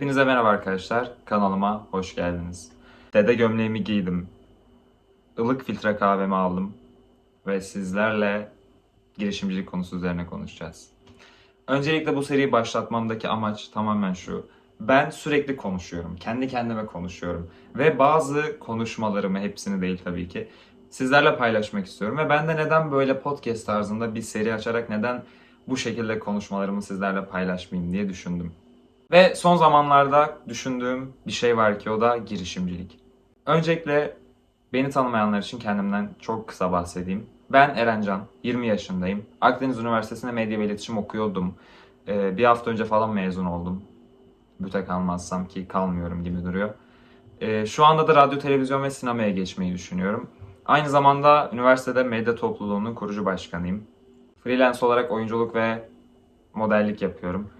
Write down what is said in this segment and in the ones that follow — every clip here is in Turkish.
Hepinize merhaba arkadaşlar. Kanalıma hoş geldiniz. Dede gömleğimi giydim. ılık filtre kahvemi aldım. Ve sizlerle girişimcilik konusu üzerine konuşacağız. Öncelikle bu seriyi başlatmamdaki amaç tamamen şu. Ben sürekli konuşuyorum. Kendi kendime konuşuyorum. Ve bazı konuşmalarımı, hepsini değil tabii ki, sizlerle paylaşmak istiyorum. Ve ben de neden böyle podcast tarzında bir seri açarak neden bu şekilde konuşmalarımı sizlerle paylaşmayayım diye düşündüm. Ve son zamanlarda düşündüğüm bir şey var ki o da girişimcilik. Öncelikle beni tanımayanlar için kendimden çok kısa bahsedeyim. Ben Erencan, 20 yaşındayım. Akdeniz Üniversitesi'nde medya ve iletişim okuyordum. Ee, bir hafta önce falan mezun oldum. Büte kalmazsam ki kalmıyorum gibi duruyor. Ee, şu anda da radyo, televizyon ve sinemaya geçmeyi düşünüyorum. Aynı zamanda üniversitede medya topluluğunun kurucu başkanıyım. Freelance olarak oyunculuk ve modellik yapıyorum.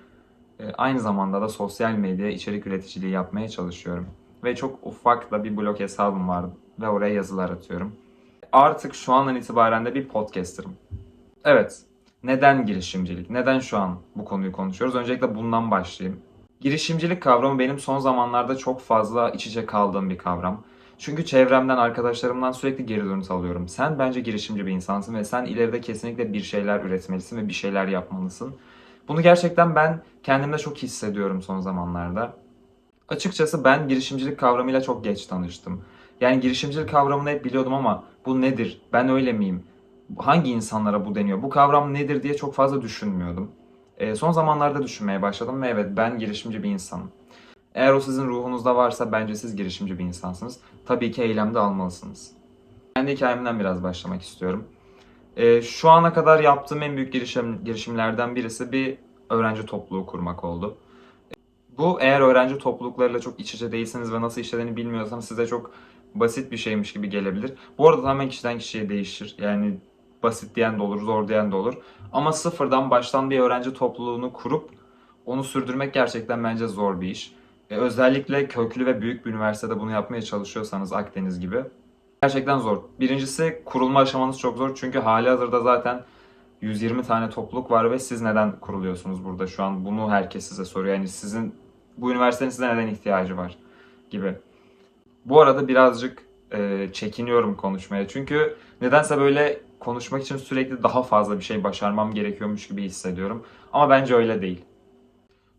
E, Aynı zamanda da sosyal medya içerik üreticiliği yapmaya çalışıyorum. Ve çok ufak da bir blog hesabım var ve oraya yazılar atıyorum. Artık şu andan itibaren de bir podcasterım. Evet, neden girişimcilik? Neden şu an bu konuyu konuşuyoruz? Öncelikle bundan başlayayım. Girişimcilik kavramı benim son zamanlarda çok fazla iç içe kaldığım bir kavram. Çünkü çevremden, arkadaşlarımdan sürekli geri dönüş alıyorum. Sen bence girişimci bir insansın ve sen ileride kesinlikle bir şeyler üretmelisin ve bir şeyler yapmalısın. Bunu gerçekten ben kendimde çok hissediyorum son zamanlarda. Açıkçası ben girişimcilik kavramıyla çok geç tanıştım. Yani girişimcilik kavramını hep biliyordum ama bu nedir? Ben öyle miyim? Hangi insanlara bu deniyor? Bu kavram nedir diye çok fazla düşünmüyordum. Ee, son zamanlarda düşünmeye başladım ve evet ben girişimci bir insanım. Eğer o sizin ruhunuzda varsa bence siz girişimci bir insansınız. Tabii ki eylemde almalısınız. Kendi hikayemden biraz başlamak istiyorum. Ee, şu ana kadar yaptığım en büyük girişim, girişimlerden birisi bir öğrenci topluluğu kurmak oldu. Bu eğer öğrenci topluluklarıyla çok iç içe değilseniz ve nasıl işlediğini bilmiyorsanız size çok basit bir şeymiş gibi gelebilir. Bu arada tamamen kişiden kişiye değişir. Yani basit diyen de olur, zor diyen de olur. Ama sıfırdan baştan bir öğrenci topluluğunu kurup onu sürdürmek gerçekten bence zor bir iş. E, özellikle köklü ve büyük bir üniversitede bunu yapmaya çalışıyorsanız Akdeniz gibi gerçekten zor. Birincisi kurulma aşamanız çok zor çünkü hali hazırda zaten 120 tane topluluk var ve siz neden kuruluyorsunuz burada şu an? Bunu herkes size soruyor. Yani sizin bu üniversitenin size neden ihtiyacı var gibi. Bu arada birazcık e, çekiniyorum konuşmaya. Çünkü nedense böyle konuşmak için sürekli daha fazla bir şey başarmam gerekiyormuş gibi hissediyorum. Ama bence öyle değil.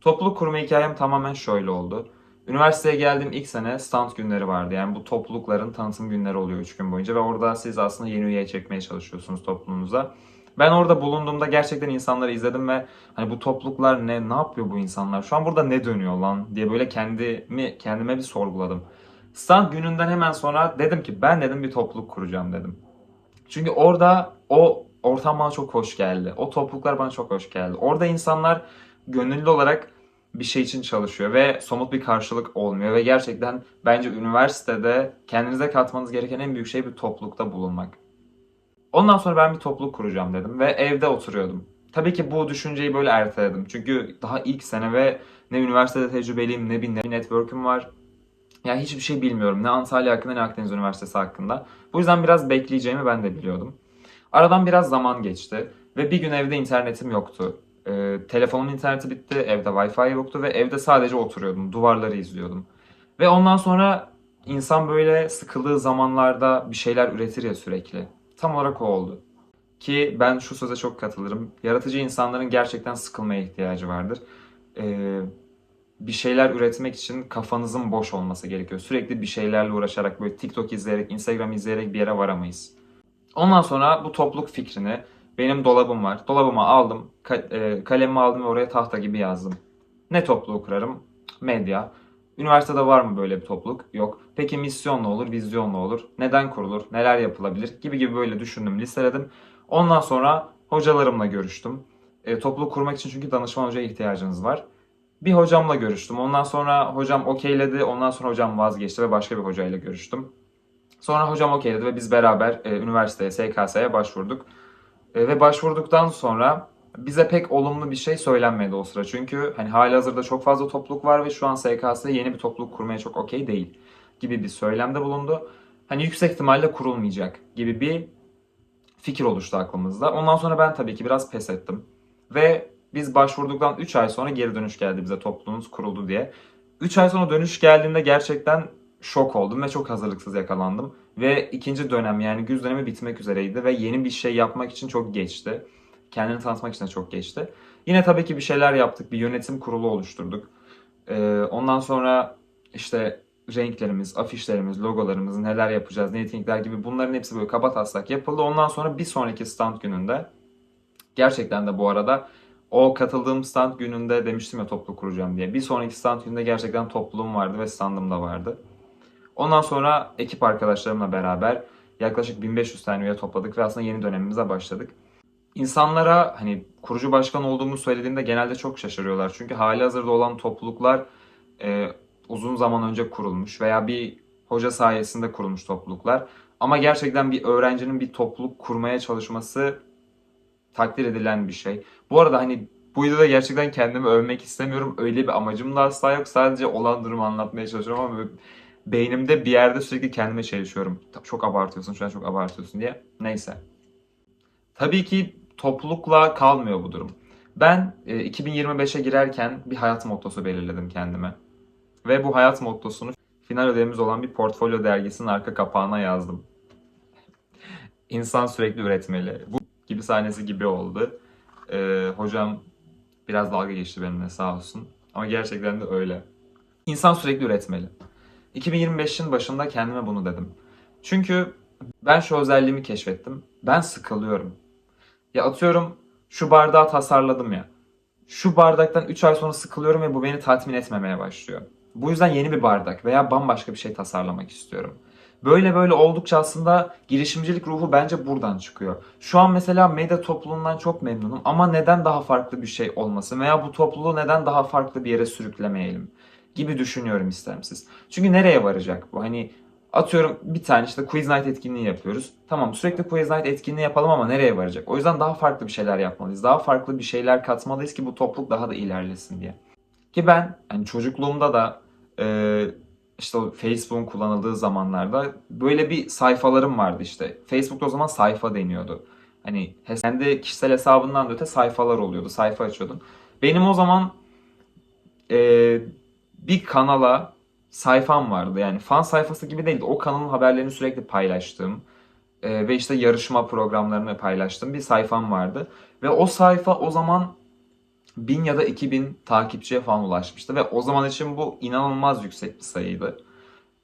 Topluluk kurma hikayem tamamen şöyle oldu. Üniversiteye geldiğim ilk sene stand günleri vardı. Yani bu toplulukların tanıtım günleri oluyor 3 gün boyunca ve orada siz aslında yeni üye çekmeye çalışıyorsunuz topluluğunuza. Ben orada bulunduğumda gerçekten insanları izledim ve hani bu topluluklar ne ne yapıyor bu insanlar? Şu an burada ne dönüyor lan diye böyle kendimi kendime bir sorguladım. Stand gününden hemen sonra dedim ki ben dedim bir topluluk kuracağım dedim. Çünkü orada o ortam bana çok hoş geldi. O topluluklar bana çok hoş geldi. Orada insanlar gönüllü olarak bir şey için çalışıyor ve somut bir karşılık olmuyor ve gerçekten bence üniversitede kendinize katmanız gereken en büyük şey bir toplulukta bulunmak. Ondan sonra ben bir topluluk kuracağım dedim ve evde oturuyordum. Tabii ki bu düşünceyi böyle erteledim. Çünkü daha ilk sene ve ne üniversitede tecrübeliyim ne bir, ne bir network'üm var. Yani hiçbir şey bilmiyorum. Ne Antalya hakkında ne Akdeniz Üniversitesi hakkında. Bu yüzden biraz bekleyeceğimi ben de biliyordum. Aradan biraz zaman geçti ve bir gün evde internetim yoktu. Ee, telefonumun interneti bitti, evde Wi-Fi yoktu ve evde sadece oturuyordum, duvarları izliyordum. Ve ondan sonra insan böyle sıkıldığı zamanlarda bir şeyler üretir ya sürekli. Tam olarak o oldu. Ki ben şu söze çok katılırım. Yaratıcı insanların gerçekten sıkılmaya ihtiyacı vardır. Ee, bir şeyler üretmek için kafanızın boş olması gerekiyor. Sürekli bir şeylerle uğraşarak böyle TikTok izleyerek, Instagram izleyerek bir yere varamayız. Ondan sonra bu topluluk fikrini benim dolabım var. Dolabıma aldım, e, kalemimi aldım ve oraya tahta gibi yazdım. Ne topluluğu kurarım? Medya. Üniversitede var mı böyle bir topluluk? Yok. Peki misyon ne olur, vizyon ne olur? Neden kurulur? Neler yapılabilir? Gibi gibi böyle düşündüm, listeledim. Ondan sonra hocalarımla görüştüm. E, topluluk kurmak için çünkü danışman hocaya ihtiyacınız var. Bir hocamla görüştüm. Ondan sonra hocam okeyledi. Ondan sonra hocam vazgeçti ve başka bir hocayla görüştüm. Sonra hocam okeyledi ve biz beraber e, üniversiteye, SKS'ye başvurduk. E, ve başvurduktan sonra bize pek olumlu bir şey söylenmedi o sıra. Çünkü hani hali hazırda çok fazla topluluk var ve şu an SKS yeni bir topluluk kurmaya çok okey değil gibi bir söylemde bulundu. Hani yüksek ihtimalle kurulmayacak gibi bir fikir oluştu aklımızda. Ondan sonra ben tabii ki biraz pes ettim. Ve biz başvurduktan 3 ay sonra geri dönüş geldi bize topluluğunuz kuruldu diye. 3 ay sonra dönüş geldiğinde gerçekten şok oldum ve çok hazırlıksız yakalandım. Ve ikinci dönem yani güz dönemi bitmek üzereydi ve yeni bir şey yapmak için çok geçti. Kendini tanıtmak için de çok geçti. Yine tabii ki bir şeyler yaptık. Bir yönetim kurulu oluşturduk. Ee, ondan sonra işte renklerimiz, afişlerimiz, logolarımız, neler yapacağız, nettingler gibi bunların hepsi böyle kaba taslak yapıldı. Ondan sonra bir sonraki stand gününde gerçekten de bu arada o katıldığım stand gününde demiştim ya toplu kuracağım diye. Bir sonraki stand gününde gerçekten topluluğum vardı ve standım da vardı. Ondan sonra ekip arkadaşlarımla beraber yaklaşık 1500 tane üye topladık ve aslında yeni dönemimize başladık. İnsanlara hani kurucu başkan olduğumu söylediğimde genelde çok şaşırıyorlar. Çünkü hali hazırda olan topluluklar e, uzun zaman önce kurulmuş veya bir hoca sayesinde kurulmuş topluluklar. Ama gerçekten bir öğrencinin bir topluluk kurmaya çalışması takdir edilen bir şey. Bu arada hani bu videoda gerçekten kendimi övmek istemiyorum. Öyle bir amacım da asla yok. Sadece olan durumu anlatmaya çalışıyorum ama beynimde bir yerde sürekli kendime çalışıyorum. Çok abartıyorsun, şu an çok abartıyorsun diye. Neyse. Tabii ki toplulukla kalmıyor bu durum. Ben e, 2025'e girerken bir hayat mottosu belirledim kendime. Ve bu hayat mottosunu final ödevimiz olan bir portfolyo dergisinin arka kapağına yazdım. İnsan sürekli üretmeli. Bu gibi sahnesi gibi oldu. Ee, hocam biraz dalga geçti benimle sağ olsun. Ama gerçekten de öyle. İnsan sürekli üretmeli. 2025'in başında kendime bunu dedim. Çünkü ben şu özelliğimi keşfettim. Ben sıkılıyorum. Ya atıyorum şu bardağı tasarladım ya. Şu bardaktan 3 ay sonra sıkılıyorum ve bu beni tatmin etmemeye başlıyor. Bu yüzden yeni bir bardak veya bambaşka bir şey tasarlamak istiyorum. Böyle böyle oldukça aslında girişimcilik ruhu bence buradan çıkıyor. Şu an mesela medya topluluğundan çok memnunum ama neden daha farklı bir şey olmasın veya bu topluluğu neden daha farklı bir yere sürüklemeyelim gibi düşünüyorum istemsiz. Çünkü nereye varacak bu? Hani atıyorum bir tane işte Quiz Night etkinliği yapıyoruz. Tamam sürekli Quiz Night etkinliği yapalım ama nereye varacak? O yüzden daha farklı bir şeyler yapmalıyız. Daha farklı bir şeyler katmalıyız ki bu topluluk daha da ilerlesin diye. Ki ben hani çocukluğumda da e, işte o Facebook'un kullanıldığı zamanlarda böyle bir sayfalarım vardı işte. Facebook'ta o zaman sayfa deniyordu. Hani kendi kişisel hesabından da öte sayfalar oluyordu. Sayfa açıyordun. Benim o zaman e, bir kanala sayfam vardı. Yani fan sayfası gibi değildi. O kanalın haberlerini sürekli paylaştığım e, ve işte yarışma programlarını paylaştığım bir sayfam vardı. Ve o sayfa o zaman 1000 ya da 2000 takipçiye falan ulaşmıştı ve o zaman için bu inanılmaz yüksek bir sayıydı.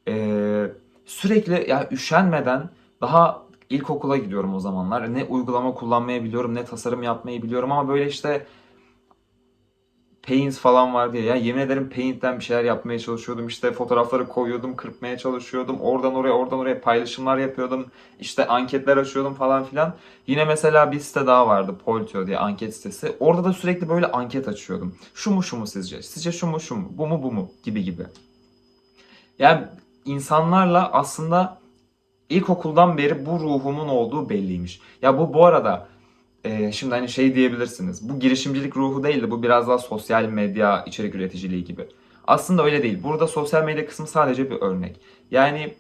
Ee, sürekli ya üşenmeden daha ilkokula gidiyorum o zamanlar. Ne uygulama kullanmayı biliyorum, ne tasarım yapmayı biliyorum ama böyle işte Paint falan var diye. Ya yemin ederim Paint'ten bir şeyler yapmaya çalışıyordum. İşte fotoğrafları koyuyordum, kırpmaya çalışıyordum. Oradan oraya, oradan oraya paylaşımlar yapıyordum. İşte anketler açıyordum falan filan. Yine mesela bir site daha vardı. Poltio diye anket sitesi. Orada da sürekli böyle anket açıyordum. Şu mu şu mu sizce? Sizce şu mu şu mu? Bu mu bu mu? Gibi gibi. Yani insanlarla aslında ilkokuldan beri bu ruhumun olduğu belliymiş. Ya bu bu arada e, şimdi hani şey diyebilirsiniz. Bu girişimcilik ruhu değil de bu biraz daha sosyal medya içerik üreticiliği gibi. Aslında öyle değil. Burada sosyal medya kısmı sadece bir örnek. Yani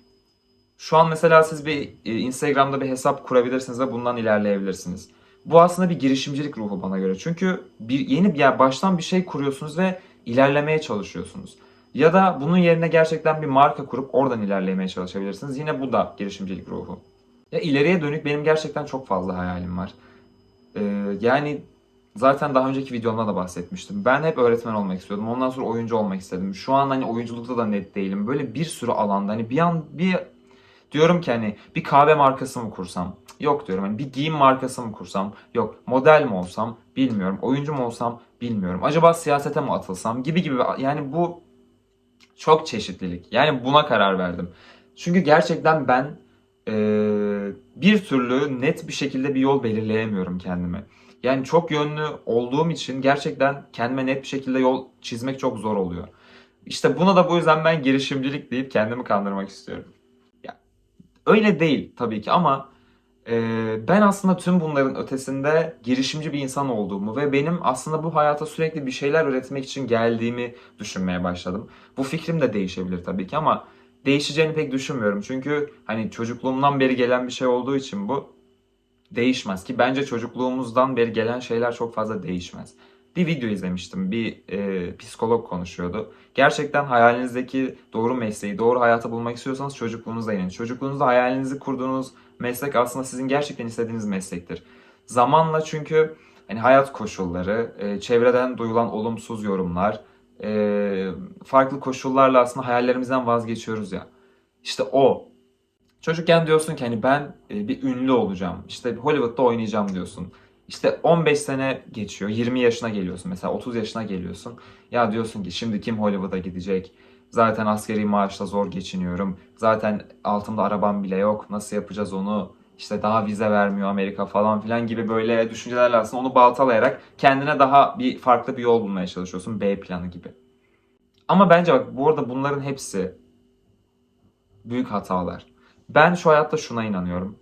şu an mesela siz bir e, Instagram'da bir hesap kurabilirsiniz ve bundan ilerleyebilirsiniz. Bu aslında bir girişimcilik ruhu bana göre. Çünkü bir yeni bir yer baştan bir şey kuruyorsunuz ve ilerlemeye çalışıyorsunuz. Ya da bunun yerine gerçekten bir marka kurup oradan ilerlemeye çalışabilirsiniz. Yine bu da girişimcilik ruhu. Ya ileriye dönük benim gerçekten çok fazla hayalim var. Ee, yani zaten daha önceki videomda da bahsetmiştim. Ben hep öğretmen olmak istiyordum. Ondan sonra oyuncu olmak istedim. Şu an hani oyunculukta da net değilim. Böyle bir sürü alanda hani bir an bir diyorum ki hani bir kahve markası mı kursam? Yok diyorum. Hani bir giyim markası mı kursam? Yok. Model mi olsam? Bilmiyorum. Oyuncu mu olsam? Bilmiyorum. Acaba siyasete mi atılsam? Gibi gibi. Yani bu çok çeşitlilik. Yani buna karar verdim. Çünkü gerçekten ben e, bir türlü net bir şekilde bir yol belirleyemiyorum kendime. Yani çok yönlü olduğum için gerçekten kendime net bir şekilde yol çizmek çok zor oluyor. İşte buna da bu yüzden ben girişimcilik deyip kendimi kandırmak istiyorum. Ya, öyle değil tabii ki ama e, ben aslında tüm bunların ötesinde girişimci bir insan olduğumu ve benim aslında bu hayata sürekli bir şeyler üretmek için geldiğimi düşünmeye başladım. Bu fikrim de değişebilir tabii ki ama değişeceğini pek düşünmüyorum. Çünkü hani çocukluğumdan beri gelen bir şey olduğu için bu değişmez ki bence çocukluğumuzdan beri gelen şeyler çok fazla değişmez. bir video izlemiştim. Bir e, psikolog konuşuyordu. Gerçekten hayalinizdeki doğru mesleği, doğru hayatı bulmak istiyorsanız çocukluğunuzda inin. Çocukluğunuzda hayalinizi kurduğunuz meslek aslında sizin gerçekten istediğiniz meslektir. Zamanla çünkü hani hayat koşulları, e, çevreden duyulan olumsuz yorumlar, e, farklı koşullarla aslında hayallerimizden vazgeçiyoruz ya. İşte o. Çocukken diyorsun ki hani ben e, bir ünlü olacağım. İşte Hollywood'da oynayacağım diyorsun. İşte 15 sene geçiyor. 20 yaşına geliyorsun. Mesela 30 yaşına geliyorsun. Ya diyorsun ki şimdi kim Hollywood'a gidecek? Zaten askeri maaşla zor geçiniyorum. Zaten altımda arabam bile yok. Nasıl yapacağız onu? İşte daha vize vermiyor Amerika falan filan gibi böyle düşüncelerle aslında onu baltalayarak kendine daha bir farklı bir yol bulmaya çalışıyorsun. B planı gibi. Ama bence bak bu arada bunların hepsi büyük hatalar. Ben şu hayatta şuna inanıyorum.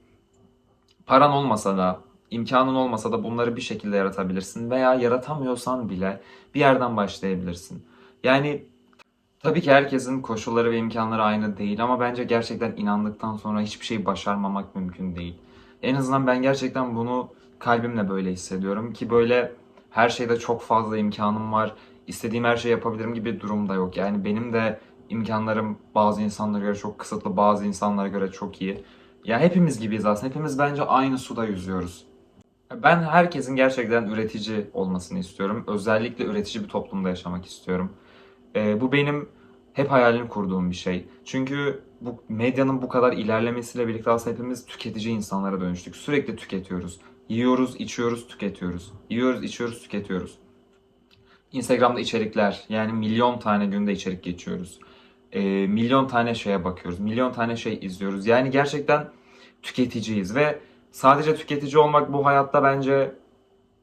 Paran olmasa da, imkanın olmasa da bunları bir şekilde yaratabilirsin veya yaratamıyorsan bile bir yerden başlayabilirsin. Yani tabii ki herkesin koşulları ve imkanları aynı değil ama bence gerçekten inandıktan sonra hiçbir şeyi başarmamak mümkün değil. En azından ben gerçekten bunu kalbimle böyle hissediyorum ki böyle her şeyde çok fazla imkanım var. İstediğim her şeyi yapabilirim gibi bir durum da yok. Yani benim de imkanlarım bazı insanlara göre çok kısıtlı, bazı insanlara göre çok iyi. Ya hepimiz gibiyiz aslında. Hepimiz bence aynı suda yüzüyoruz. Ben herkesin gerçekten üretici olmasını istiyorum. Özellikle üretici bir toplumda yaşamak istiyorum. Ee, bu benim hep hayalini kurduğum bir şey. Çünkü bu medyanın bu kadar ilerlemesiyle birlikte aslında hepimiz tüketici insanlara dönüştük. Sürekli tüketiyoruz. Yiyoruz, içiyoruz, tüketiyoruz. Yiyoruz, içiyoruz, tüketiyoruz. Instagram'da içerikler yani milyon tane günde içerik geçiyoruz. Ee, milyon tane şeye bakıyoruz. Milyon tane şey izliyoruz. Yani gerçekten tüketiciyiz ve sadece tüketici olmak bu hayatta bence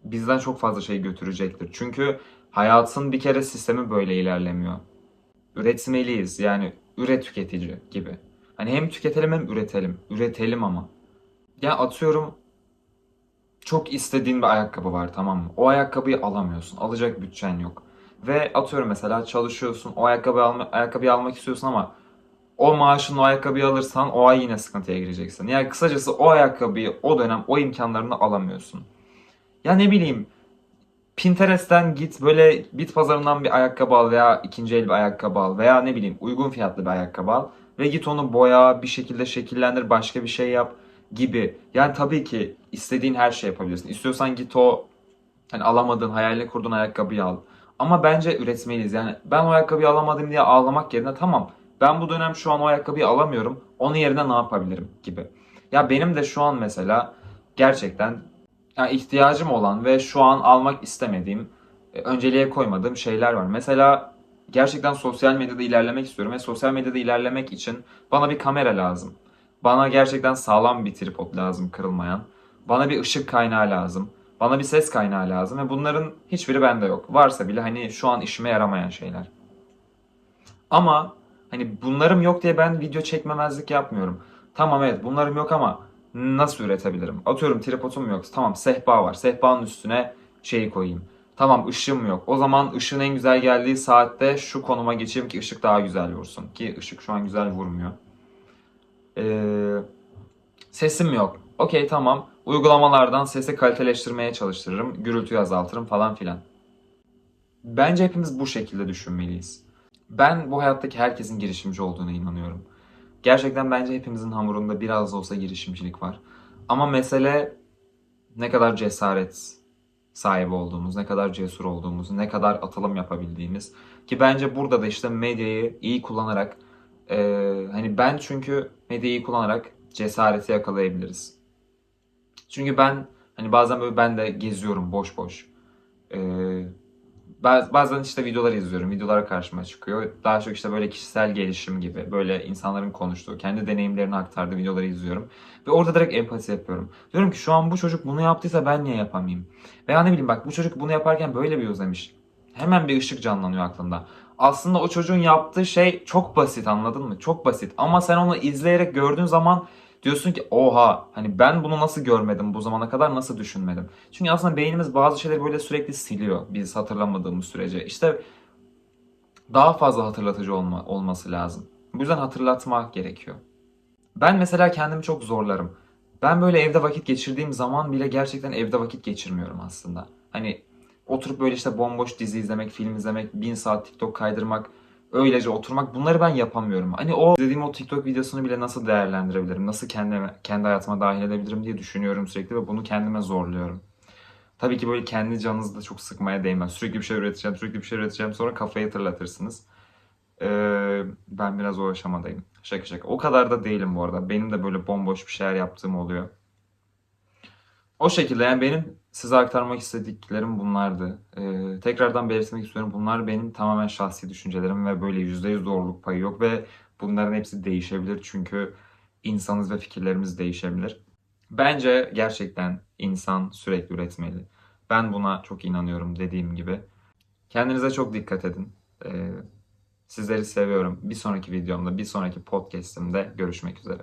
bizden çok fazla şey götürecektir. Çünkü hayatın bir kere sistemi böyle ilerlemiyor. Üretmeliyiz yani üret tüketici gibi. Hani hem tüketelim hem üretelim. Üretelim ama. Ya atıyorum çok istediğin bir ayakkabı var tamam mı? O ayakkabıyı alamıyorsun. Alacak bütçen yok. Ve atıyorum mesela çalışıyorsun. O ayakkabıyı, alma, ayakkabıyı almak istiyorsun ama o maaşın o ayakkabıyı alırsan o ay yine sıkıntıya gireceksin. Yani kısacası o ayakkabıyı o dönem o imkanlarını alamıyorsun. Ya ne bileyim Pinterest'ten git böyle bit pazarından bir ayakkabı al veya ikinci el bir ayakkabı al veya ne bileyim uygun fiyatlı bir ayakkabı al ve git onu boya bir şekilde şekillendir başka bir şey yap gibi. Yani tabii ki istediğin her şey yapabilirsin. İstiyorsan git o hani alamadığın hayalini kurduğun ayakkabıyı al. Ama bence üretmeliyiz. Yani ben o ayakkabıyı alamadım diye ağlamak yerine tamam ben bu dönem şu an o ayakkabıyı alamıyorum. Onun yerine ne yapabilirim gibi. Ya benim de şu an mesela gerçekten yani ihtiyacım olan ve şu an almak istemediğim, e, önceliğe koymadığım şeyler var. Mesela gerçekten sosyal medyada ilerlemek istiyorum ve sosyal medyada ilerlemek için bana bir kamera lazım. Bana gerçekten sağlam bir tripod lazım kırılmayan. Bana bir ışık kaynağı lazım. Bana bir ses kaynağı lazım ve bunların hiçbiri bende yok. Varsa bile hani şu an işime yaramayan şeyler. Ama hani bunlarım yok diye ben video çekmemezlik yapmıyorum. Tamam evet bunlarım yok ama nasıl üretebilirim? Atıyorum tripodum yok. Tamam sehpa var. Sehpanın üstüne şeyi koyayım. Tamam ışığım yok. O zaman ışığın en güzel geldiği saatte şu konuma geçeyim ki ışık daha güzel vursun. Ki ışık şu an güzel vurmuyor. Ee, sesim yok. Okey tamam. Uygulamalardan sesi kaliteleştirmeye çalıştırırım. Gürültüyü azaltırım falan filan. Bence hepimiz bu şekilde düşünmeliyiz. Ben bu hayattaki herkesin girişimci olduğuna inanıyorum. Gerçekten bence hepimizin hamurunda biraz da olsa girişimcilik var. Ama mesele ne kadar cesaret sahibi olduğumuz, ne kadar cesur olduğumuz, ne kadar atılım yapabildiğimiz. Ki bence burada da işte medyayı iyi kullanarak, e, hani ben çünkü medyayı iyi kullanarak cesareti yakalayabiliriz. Çünkü ben hani bazen böyle ben de geziyorum boş boş. E, Bazen işte videolar izliyorum. Videolar karşıma çıkıyor. Daha çok işte böyle kişisel gelişim gibi böyle insanların konuştuğu, kendi deneyimlerini aktardığı videoları izliyorum. Ve orada direkt empati yapıyorum. Diyorum ki şu an bu çocuk bunu yaptıysa ben niye yapamayayım? Veya ne bileyim bak bu çocuk bunu yaparken böyle bir özlemiş. Hemen bir ışık canlanıyor aklımda. Aslında o çocuğun yaptığı şey çok basit anladın mı? Çok basit. Ama sen onu izleyerek gördüğün zaman diyorsun ki oha hani ben bunu nasıl görmedim bu zamana kadar nasıl düşünmedim. Çünkü aslında beynimiz bazı şeyleri böyle sürekli siliyor biz hatırlamadığımız sürece. İşte daha fazla hatırlatıcı olma, olması lazım. Bu yüzden hatırlatma gerekiyor. Ben mesela kendimi çok zorlarım. Ben böyle evde vakit geçirdiğim zaman bile gerçekten evde vakit geçirmiyorum aslında. Hani oturup böyle işte bomboş dizi izlemek, film izlemek, bin saat TikTok kaydırmak, öylece oturmak bunları ben yapamıyorum. Hani o dediğim o TikTok videosunu bile nasıl değerlendirebilirim, nasıl kendime, kendi hayatıma dahil edebilirim diye düşünüyorum sürekli ve bunu kendime zorluyorum. Tabii ki böyle kendi canınızı da çok sıkmaya değmez. Sürekli bir şey üreteceğim, sürekli bir şey üreteceğim sonra kafayı tırlatırsınız. Ee, ben biraz o aşamadayım. Şaka şaka. O kadar da değilim bu arada. Benim de böyle bomboş bir şeyler yaptığım oluyor. O şekilde yani benim size aktarmak istediklerim bunlardı. Ee, tekrardan belirtmek istiyorum. Bunlar benim tamamen şahsi düşüncelerim ve böyle %100 doğruluk payı yok ve bunların hepsi değişebilir çünkü insanız ve fikirlerimiz değişebilir. Bence gerçekten insan sürekli üretmeli. Ben buna çok inanıyorum dediğim gibi. Kendinize çok dikkat edin. Ee, sizleri seviyorum. Bir sonraki videomda, bir sonraki podcast'imde görüşmek üzere.